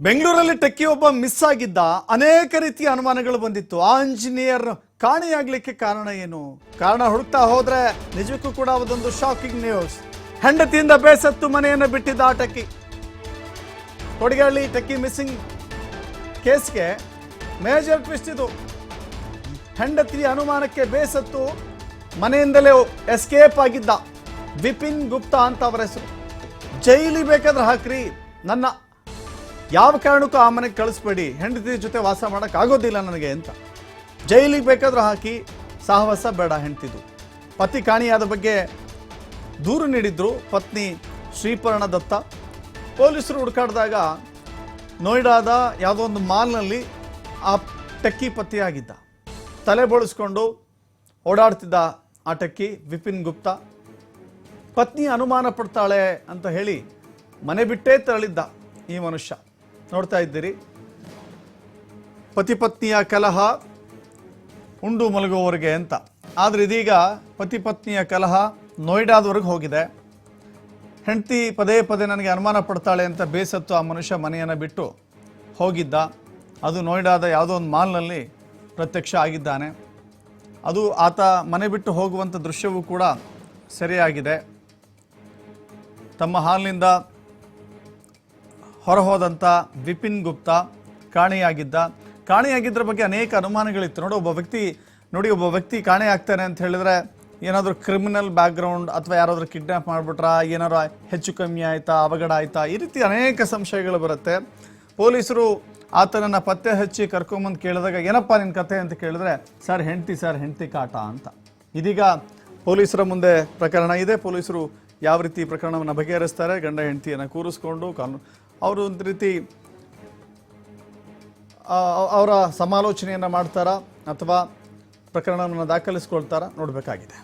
ಬೆಂಗಳೂರಲ್ಲಿ ಟೆಕ್ಕಿ ಒಬ್ಬ ಮಿಸ್ ಆಗಿದ್ದ ಅನೇಕ ರೀತಿಯ ಅನುಮಾನಗಳು ಬಂದಿತ್ತು. ಆ ಇಂಜಿನಿಯರ್ ಕಾಣೆಯಾಗ್ಲಿಕ್ಕೆ ಕಾರಣ ಏನು? ಕಾರಣ ಹುಡುಕ್ತಾ ಹೋದ್ರೆ ನಿಜಕ್ಕೂ ಕೂಡ ಅದೊಂದು ಶಾಕಿಂಗ್ ನ್ಯೂಸ್ ಹೆಂಡತಿಯಿಂದ ಬೇಸತ್ತು ಮನೆಯನ್ನು ಬಿಟ್ಟಿದ್ದ ಆ ಟೆಕ್ಕಿ. ಕೊಡಗಳ್ಳಿ ಟೆಕ್ಕಿ ಮಿಸ್ಸಿಂಗ್ ಕೇಸ್ಗೆ ಮೇಜರ್ ಟ್ವಿಸ್ಟ್ ಇದು. ಹೆಂಡತಿಯ ಅನುಮಾನಕ್ಕೆ ಬೇಸತ್ತು ಮನೆಯಿಂದಲೇ ಎಸ್ಕೇಪ್ ಆಗಿದ್ದ. ವಿಪಿನ್ ಗುಪ್ತಾ ಅಂತ ಅವರ ಹೆಸರು. ಜೈಲಿ ಬೇಕಾದ್ರೆ ಹಾಕ್ರಿ. ನನ್ನ ಯಾವ ಕಾರಣಕ್ಕೂ ಆ ಮನೆಗೆ ಕಳಿಸ್ಬೇಡಿ. ಹೆಂಡತಿ ಜೊತೆ ವಾಸ ಮಾಡಕ್ ಆಗೋದಿಲ್ಲ ನನಗೆ ಅಂತ. ಜೈಲಿಗೆ ಬೇಕಾದರೂ ಹಾಕಿ ಸಹವಾಸ ಬೇಡ ಹೆಂಡ್ತಿದು. ಪತಿ ಕಾಣಿಯಾದ ಬಗ್ಗೆ ದೂರು ನೀಡಿದ್ರು ಪತ್ನಿ ಶ್ರೀಪರ್ಣ ದತ್ತ. ಪೊಲೀಸರು ಹುಡುಕಾಡಿದಾಗ ನೋಯ್ಡಾದ ಯಾವುದೋ ಒಂದು ಮಾಲ್ನಲ್ಲಿ ಆ ಟೆಕ್ಕಿ ಪತಿಯಾಗಿದ್ದ. ತಲೆ ಬೋಳಿಸ್ಕೊಂಡು ಓಡಾಡ್ತಿದ್ದ ಆ ಟೆಕ್ಕಿ ವಿಪಿನ್ ಗುಪ್ತಾ. ಪತ್ನಿ ಅನುಮಾನ ಪಡ್ತಾಳೆ ಅಂತ ಹೇಳಿ ಮನೆ ಬಿಟ್ಟೇ ತೆರಳಿದ್ದ ಈ ಮನುಷ್ಯ. ನೋಡ್ತಾ ಇದ್ದೀರಿ. ಪತಿ ಪತ್ನಿಯ ಕಲಹ ಉಂಡು ಮಲಗುವವರೆಗೆ ಅಂತ. ಆದರೆ ಇದೀಗ ಪತಿ ಪತ್ನಿಯ ಕಲಹ ನೋಯ್ಡಾದವರೆಗೆ ಹೋಗಿದೆ. ಹೆಂಡತಿ ಪದೇ ಪದೇ ನನಗೆ ಅನುಮಾನ ಪಡ್ತಾಳೆ ಅಂತ ಬೇಸತ್ತು ಆ ಮನುಷ್ಯ ಮನೆಯನ್ನು ಬಿಟ್ಟು ಹೋಗಿದ್ದ. ಅದು ನೋಯ್ಡಾದ ಯಾವುದೋ ಒಂದು ಮಾಲ್ನಲ್ಲಿ ಪ್ರತ್ಯಕ್ಷ ಆಗಿದ್ದಾನೆ. ಅದು ಆತ ಮನೆ ಬಿಟ್ಟು ಹೋಗುವಂಥ ದೃಶ್ಯವೂ ಕೂಡ ಸರಿಯಾಗಿದೆ. ತಮ್ಮ ಹಾಲಿನಿಂದ ಹೊರಹೋದಂಥ ವಿಪಿನ್ ಗುಪ್ತಾ ಕಾಣೆಯಾಗಿದ್ದ. ಕಾಣೆಯಾಗಿದ್ದರ ಬಗ್ಗೆ ಅನೇಕ ಅನುಮಾನಗಳಿತ್ತು. ನೋಡಿ, ಒಬ್ಬ ವ್ಯಕ್ತಿ, ನೋಡಿ, ಒಬ್ಬ ವ್ಯಕ್ತಿ ಕಾಣೆ ಆಗ್ತಾನೆ ಅಂತ ಹೇಳಿದ್ರೆ ಏನಾದರೂ ಕ್ರಿಮಿನಲ್ ಬ್ಯಾಕ್ಗ್ರೌಂಡ್ ಅಥವಾ ಯಾರಾದರೂ ಕಿಡ್ನಾಪ್ ಮಾಡಿಬಿಟ್ರಾ ಏನಾರು ಹೆಚ್ಚು ಕಮ್ಮಿ ಆಯಿತಾ, ಅವಘಡ ಆಯಿತಾ, ಈ ರೀತಿ ಅನೇಕ ಸಂಶಯಗಳು ಬರುತ್ತೆ. ಪೊಲೀಸರು ಆತನನ್ನು ಪತ್ತೆ ಹಚ್ಚಿ ಕರ್ಕೊಂಬಂದು ಕೇಳಿದಾಗ, ಏನಪ್ಪ ನಿನ್ನ ಕತೆ? ಅಂತ ಕೇಳಿದ್ರೆ, ಸರ್, ಹೆಂಡ್ತಿ ಸರ್, ಹೆಂಡ್ತಿ ಕಾಟ ಅಂತ. ಇದೀಗ ಪೊಲೀಸರ ಮುಂದೆ ಪ್ರಕರಣ ಇದೆ. ಪೊಲೀಸರು ಯಾವ ರೀತಿ ಪ್ರಕರಣವನ್ನು ಬಗೆಹರಿಸ್ತಾರೆ, ಗಂಡ ಹೆಂಡತಿಯನ್ನು ಕೂರಿಸ್ಕೊಂಡು ಕಾನೂನು ಅವರು ಒಂದು ರೀತಿ ಅವರ ಸಮಾಲೋಚನೆಯನ್ನು ಮಾಡ್ತಾರಾ ಅಥವಾ ಪ್ರಕರಣವನ್ನು ದಾಖಲಿಸ್ಕೊಳ್ತಾರಾ ನೋಡಬೇಕಾಗಿದೆ.